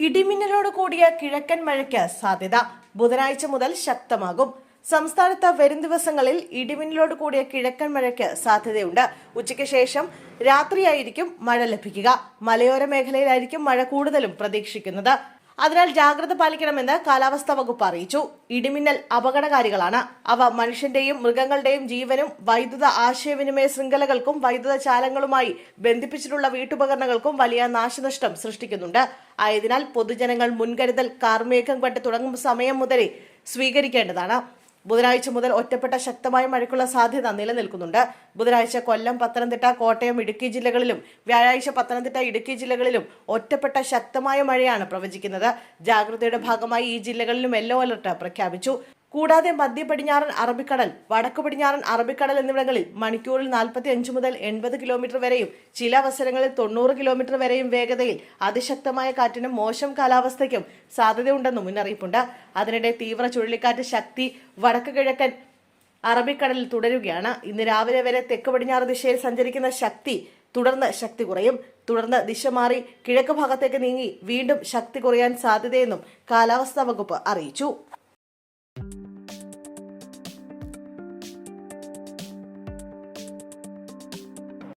ഇടിമിന്നലോട് കൂടിയ കിഴക്കൻ മഴയ്ക്ക് സാധ്യത. ബുധനാഴ്ച മുതൽ ശക്തമാകും. സംസ്ഥാനത്ത് വരും ദിവസങ്ങളിൽ ഇടിമിന്നലോട് കൂടിയ കിഴക്കൻ മഴയ്ക്ക് സാധ്യതയുണ്ട്. ഉച്ചയ്ക്ക് ശേഷം രാത്രിയായിരിക്കും മഴ ലഭിക്കുക. മലയോര മേഖലയിലായിരിക്കും മഴ കൂടുതലും പ്രതീക്ഷിക്കുന്നത്. അതിനാൽ ജാഗ്രത പാലിക്കണമെന്ന് കാലാവസ്ഥാ വകുപ്പ് അറിയിച്ചു. ഇടിമിന്നൽ അപകടകാരികളാണ്. അവ മനുഷ്യന്റെയും മൃഗങ്ങളുടെയും ജീവനും വൈദ്യുത ആശയവിനിമയ ശൃംഖലകൾക്കും വൈദ്യുത ചാലങ്ങളുമായി ബന്ധിപ്പിച്ചിട്ടുള്ള വീട്ടുപകരണങ്ങൾക്കും വലിയ നാശനഷ്ടം സൃഷ്ടിക്കുന്നുണ്ട്. ആയതിനാൽ പൊതുജനങ്ങൾ മുൻകരുതൽ കാർമേഘം കണ്ട് തുടങ്ങും സമയം മുതലേ സ്വീകരിക്കേണ്ടതാണ്. ബുധനാഴ്ച മുതൽ ഒറ്റപ്പെട്ട ശക്തമായ മഴയ്ക്കുള്ള സാധ്യത നിലനിൽക്കുന്നുണ്ട്. ബുധനാഴ്ച കൊല്ലം പത്തനംതിട്ട കോട്ടയം ഇടുക്കി ജില്ലകളിലും വ്യാഴാഴ്ച പത്തനംതിട്ട ഇടുക്കി ജില്ലകളിലും ഒറ്റപ്പെട്ട ശക്തമായ മഴയാണ് പ്രവചിക്കുന്നത്. ജാഗ്രതയുടെ ഭാഗമായി ഈ ജില്ലകളിലും യെല്ലോ അലർട്ട് പ്രഖ്യാപിച്ചു. കൂടാതെ മധ്യ പടിഞ്ഞാറൻ അറബിക്കടൽ വടക്കു പടിഞ്ഞാറൻ അറബിക്കടൽ എന്നിവിടങ്ങളിൽ മണിക്കൂറിൽ നാൽപ്പത്തി അഞ്ച് മുതൽ എൺപത് കിലോമീറ്റർ വരെയും ചില അവസരങ്ങളിൽ തൊണ്ണൂറ് കിലോമീറ്റർ വരെയും വേഗതയിൽ അതിശക്തമായ കാറ്റിനും മോശം കാലാവസ്ഥയ്ക്കും സാധ്യതയുണ്ടെന്നും മുന്നറിയിപ്പുണ്ട്. അതിനിടെ തീവ്ര ചുഴലിക്കാറ്റ് ശക്തി വടക്ക് കിഴക്കൻ അറബിക്കടലിൽ തുടരുകയാണ്. ഇന്ന് രാവിലെ വരെ തെക്ക് പടിഞ്ഞാറ് ദിശയിൽ സഞ്ചരിക്കുന്ന ശക്തി തുടർന്ന് ശക്തി കുറയും. തുടർന്ന് ദിശ മാറി കിഴക്ക് ഭാഗത്തേക്ക് നീങ്ങി വീണ്ടും ശക്തി കുറയാൻ സാധ്യതയെന്നും കാലാവസ്ഥാ വകുപ്പ് അറിയിച്ചു.